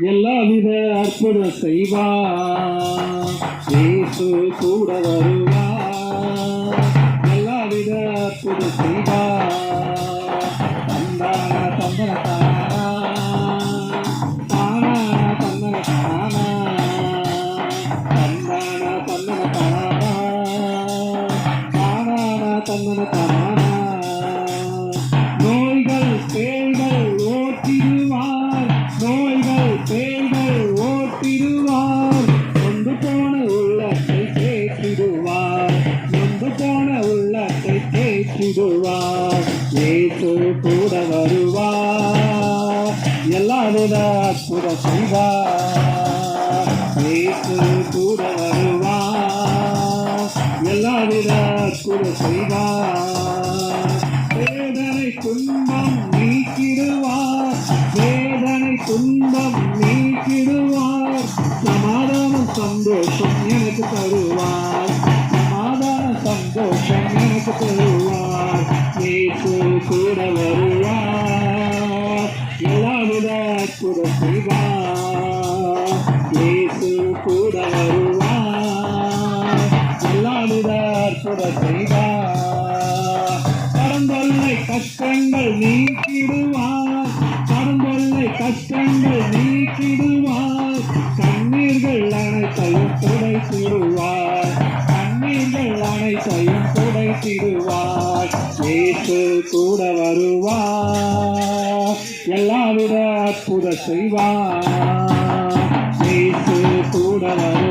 எல்லாவித அற்புத செய்வா. இயேசு கூட வருவா. எல்லாவித அற்புதம் செய்வார் தந்தான தந்தன தானா. தானா தந்தன தானா. தந்தான தந்தன தானா. தானா தந்தன தானா. தேற்றிடுவார் ஏசு கூட வருவார். எல்லாவித அற்புத செய்வார். ஏசு கூட வருவார். எல்லாவித அற்புத செய்வார். வேதனை துன்பம் நீக்கிடுவார். வேதனை துன்பம் நீக்கிடுவார். சமாதானம் சந்தோஷம் எனக்கு தருவார். இயேசு கூட வருவார் எல்லாவித அற்புத செய்வார் இயேசு கூட வருவார் எல்லாவித அற்புத செய்வார் கடந்தொல்லை கஷ்டங்கள் நீக்கிடுவார் கடந்தொல்லை கஷ்டங்கள் நீக்கிடுவார் கண்ணீர்கள் அனைத்தையும் துடைத்திடுவார் கண்ணீர்கள் அனைத்தையும் துடைத்திடுவார் கூட வருவார் எல்லாவித அற்புத செய்வா. கூட வருவா